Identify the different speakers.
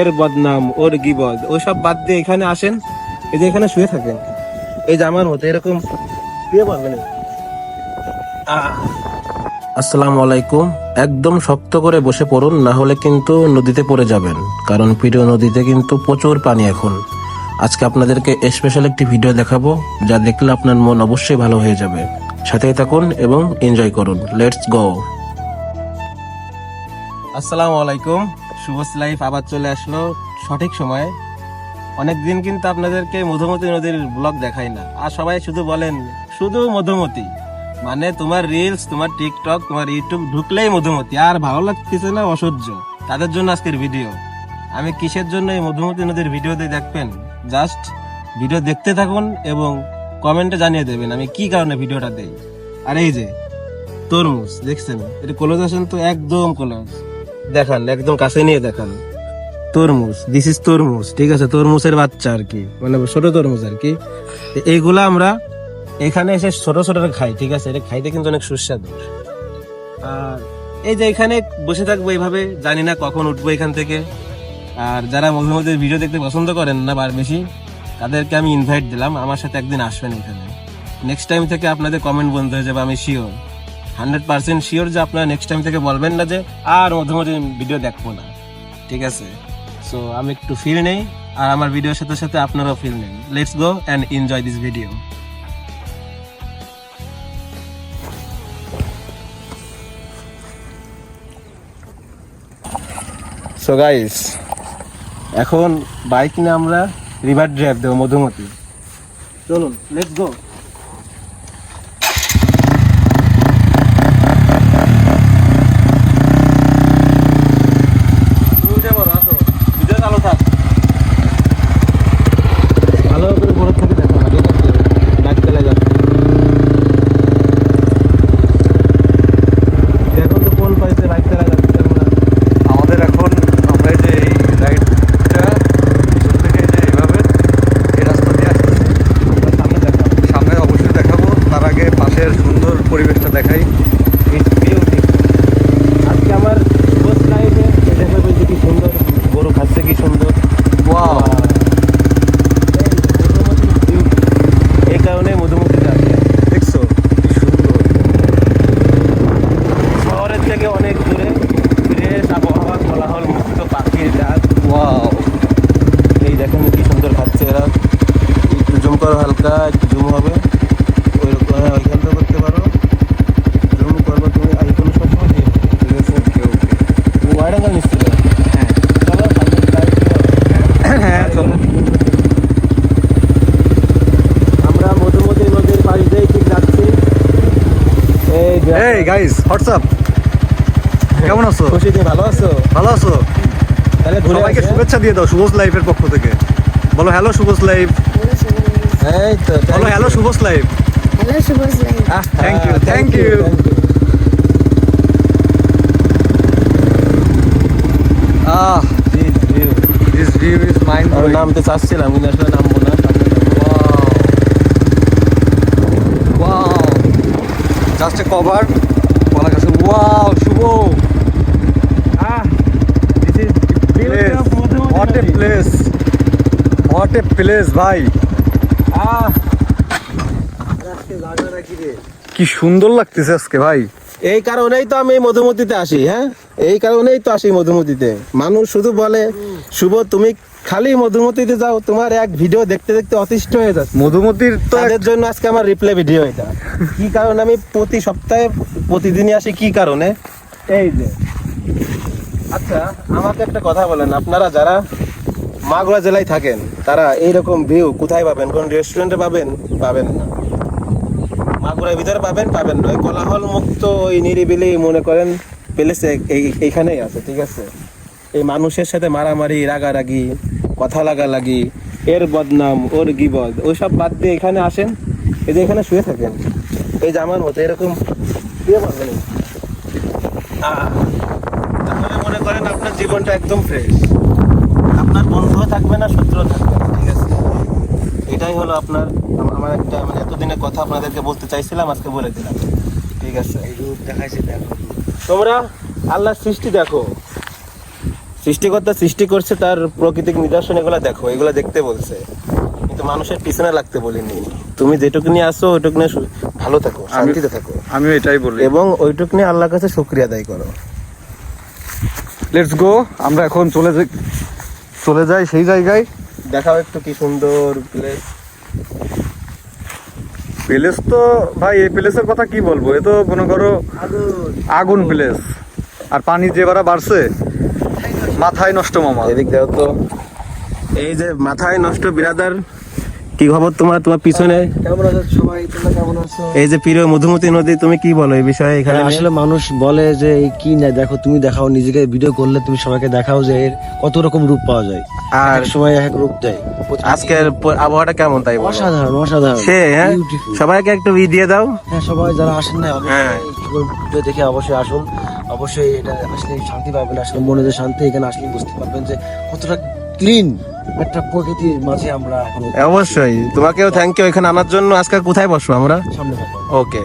Speaker 1: এর বদনাম, ওর গিবদ, ওসব বাদ দিয়ে এখানে আসেন, এই যে এখানে শুয়ে থাকেন। এই যে আমার মতো, এরকম পারবেন আসসালামু আলাইকুম। একদম শক্ত করে বসে পড়ুন, না হলে কিন্তু নদীতে পড়ে যাবেন, কারণ প্রিয় নদীতে কিন্তু প্রচুর পানি এখন। আজকে আপনাদেরকে স্পেশাল একটি ভিডিও দেখাবো, যা দেখলে আপনার মন অবশ্যই ভালো হয়ে যাবে। সাথেই থাকুন এবং এনজয় করুন। লেটস গো আসসালামু আলাইকুম। শুভস লাইফ আবার চলে আসলো সঠিক সময়ে। অনেকদিন কিন্তু আপনাদেরকে মধুমতি নদীর ব্লগ দেখাই না। আর সবাই শুধু বলেন, শুধু মধুমতি। মানে তোমার রিলস তোমার টিকটক তোমার ইউটিউব ঢুকলেই মধুমতি। আর ভালো লাগতেছে না অসহ্য। তাদের জন্য আজকের ভিডিও আমি কিসের জন্য এই মধুমতি নদীর ভিডিও দিয়ে দেখবেন? জাস্ট ভিডিও দেখতে থাকুন এবং কমেন্টে জানিয়ে দেবেন আমি কি কারণে ভিডিওটা দেই। আর এই যে, তরমুজ, দেখছেন? এটা কলেজ আসেন তো একদম কলেজ দেখান, একদম কাছে নিয়ে দেখান। তরমুজ দিস ইজ তরমুজ, ঠিক আছে? তরমুজের বাচ্চা আর কি মানে ছোট তরমুজ আর কি। এইগুলা আমরা এখানে এসে ছোট ছোট খাই, ঠিক আছে? এটা খাইতে কিন্তু অনেক সুস্বাদু। আর এই যে এখানে বসে থাকব এইভাবে, জানি না কখন উঠবো এখান থেকে। আর যারা মধ্যে মধ্যে ভিডিও দেখতে পছন্দ করেন না বার বেশি, তাদেরকে আমি ইনভাইট দিলাম, আমার সাথে একদিন আসবেন এখানে। নেক্সট টাইম থেকে আপনাদের কমেন্ট বন্ধ হয়ে যাবে, আমি শিওর হান্ড্রেড পার্সেন্ট শিওর যে আপনারা নেক্সট টাইম থেকে বলবেন না যে আর মধ্যে মধ্যে ভিডিও দেখব না। ঠিক আছে? সো আমি একটু ফিল নেই, আর আমার ভিডিওর সাথে সাথে আপনারাও ফিল নেন। Let's go and enjoy this video so guys এখন বাইক নিয়ে আমরা রিভার ড্রাইভ দেবো মধুমতি চলুন লেটস গো ভালো করে বড় থেকে দেখো না ঠিক আছে বাইক চালা যাচ্ছে দেখো তো কোন পাইছে বাইক চালা যাচ্ছে আমরা
Speaker 2: আমাদের এখন আমরা এই যে এই রাইডটা পিছন থেকে এই যে এইভাবে এই রাস্তা দিয়ে আসতেছি
Speaker 1: সামনে দেখো
Speaker 2: সামনে অবশ্যই দেখাবো তার আগে পাশের সুন্দর পরিবেশটা দেখাই
Speaker 1: ইটস বিউটি আজকে আমার ফার্স্ট লাইফে দেখো ওই যে কি সুন্দর গরু খাচ্ছে কি সুন্দর
Speaker 2: ওয়াও
Speaker 1: এই কারণে মধুমক্ষিতে আসে
Speaker 2: দেখছ কি সুন্দর
Speaker 1: শহরের থেকে অনেক দূরে ফ্রেশ আবহাওয়া কোলাহল মুক্ত পাখির ডাক
Speaker 2: ওয়াও
Speaker 1: এই দেখেন কি সুন্দর খাচ্ছে এরা একটু জুম করো হালকা একটু জুম হবে ওই রকম হ্যাঁ ওইখানটা করতে পারো জুম করব তুমি আইকন সব হবে ঠিক আছে
Speaker 2: ওকে ওকে
Speaker 1: অ্যাঙ্গেল নিচ্ছিল।
Speaker 2: হ্যাঁ
Speaker 1: চলো সামনে
Speaker 2: হ্যাঁ চলো।
Speaker 1: আমরা মধুমতি নদীর পাশ দিয়ে ঠিক যাচ্ছি। এই
Speaker 2: গাইস হোয়াটসঅ্যাপ কেমন আছো?
Speaker 1: খুশি ভালো আছো?
Speaker 2: ভালো আছো?
Speaker 1: তাহলে
Speaker 2: সবাইকে
Speaker 1: হ্যাঁ?
Speaker 2: শুভেচ্ছা দিয়ে দাও শুভস লাইফের পক্ষ থেকে। বলো হ্যালো শুভস লাইফ.
Speaker 1: এই তো
Speaker 2: বলো hello শুভস life.
Speaker 3: Hello শুভস life.
Speaker 2: Thank you, thank you. Ah this view is mind
Speaker 1: আমি নামতে চাচ্ছিলাম কিন্তু আসলে নামবো না।
Speaker 2: ওয়াও জাস্ট এ কভার বলা গেছে wow Shubho.
Speaker 1: Ah,
Speaker 2: what a
Speaker 1: নদী।
Speaker 2: প্লেস হোয়াট এ প্লেস ভাই।
Speaker 1: আহ,
Speaker 2: কি সুন্দর লাগতেছে আজকে ভাই।
Speaker 1: এই কারণেই তো আমি মধুমতিতে আসি হ্যাঁ? এই কারণেই তো আসি মধুমতিতে। মানুষ শুধু বলে শুভ তুমি খালি মধুমতিতে যাও তোমার এক ভিডিও দেখতে দেখতে অতিষ্ঠ হয়ে যাচ্ছে।
Speaker 2: মধুমতির
Speaker 1: তাদের জন্য আজকে আমার রিপ্লে ভিডিও এটা। কি কারণে আমি প্রতি সপ্তাহে প্রতিদিনই আসি কি কারণে? এই যে। আচ্ছা আমাকে একটা কথা বলেন আপনারা যারা মাগুরা জেলায় থাকেন তারা এইরকম ভিউ কোথায় পাবেন? কোন রেস্টুরেন্টে পাবেন? পাবেন না। মাগুরার ভিতরে পাবেন? পাবেন না। কোলাহল মুক্ত ওই নিরিবিলি মনে করেন প্লেসে এই এইখানেই আছে, ঠিক আছে? এই মানুষের সাথে মারামারি, রাগারাগি, কথা লাগালাগি, এর বদনাম, ওর গিবদ, ওইসব বাদ দিয়ে এখানে আসেন, এই যে এখানে শুয়ে থাকেন। এই যে আমার মতো, এরকম শুয়ে পারবেন তাহলে মনে করেন আপনার জীবনটা একদম ফ্রেশ আপনার বন্ধুও থাকবে না, শত্রুও থাকবে না, ঠিক আছে? এটাই হলো আপনার আম- আমার একটা মানে এতদিনের কথা আপনাদেরকে বলতে চাইছিলাম, আজকে বলে দিলাম। ঠিক আছে?
Speaker 2: এই রূপ দেখাইছে দেখো।
Speaker 1: তোমরা আল্লাহর সৃষ্টি দেখো। সৃষ্টিকর্তা সৃষ্টি করছে তার প্রকৃতিক নিদর্শন এগুলা দেখো এগুলা দেখতে বলছে। কিন্তু মানুষের পিছনে লাগতে বলিনি। তুমি যেটুকু নিয়ে আসো ওইটুকু নিয়ে ভালো থাকো শান্তিতে থাকো।
Speaker 2: আমি এটাই বলি।
Speaker 1: এবং ওইটুকু নিয়ে আল্লাহর কাছে শুক্রিয়া আদায় করো।
Speaker 2: লেটস গো আমরা এখন চলে যাই চলে যাই সেই জায়গায়।
Speaker 1: দেখাও একটু কি সুন্দর প্লেস
Speaker 2: প্লেস তো ভাই, এই প্লেসের কথা কি বলব? এ তো মনে করো আগুন প্লেস। আর পানি যে বারা বাড়ছে, মাথায় নষ্ট মামা।
Speaker 1: এদিক দাও তো এই যে মাথায় নষ্ট বিরাদার কি খবর তোমার? তোমার পিছনে?
Speaker 3: কেমন আছো সবাই? তোমরা কেমন আছো?
Speaker 1: এই যে প্রিয় মধুমতি নদী তুমি কি বলো এই বিষয়ে এখানে?
Speaker 3: হ্যাঁ, আসলে মানুষ বলে যে কি না দেখো তুমি দেখাও নিজেকে ভিডিও করলে তুমি সবাইকে দেখাও যে এর কত রকম রূপ পাওয়া যায়।
Speaker 1: আর
Speaker 3: সময় এক রূপ দেয়।
Speaker 1: আজকের আবহাওয়াটা কেমন তাই
Speaker 3: অসাধারণ অসাধারণ।
Speaker 1: সে হ্যাঁ? সবাইকে একটু ই দিয়ে দাও।
Speaker 3: হ্যাঁ সবাই যারা আসেন না
Speaker 1: হ্যাঁ।
Speaker 3: ভিডিও দেখে অবশ্যই আসুন। অবশ্যই এটা আসলে শান্তি পাবেন আসলে মনে যে শান্তি এখানে আসলে বুঝতে পারবেন যে কতটা ক্লিন একটা প্রকৃতির মাঝে আমরা
Speaker 1: অবশ্যই। তোমাকেও থ্যাংক ইউ এখানে আনার জন্য। আজকে কোথায় বসবো আমরা?
Speaker 3: সামনে
Speaker 1: ওকে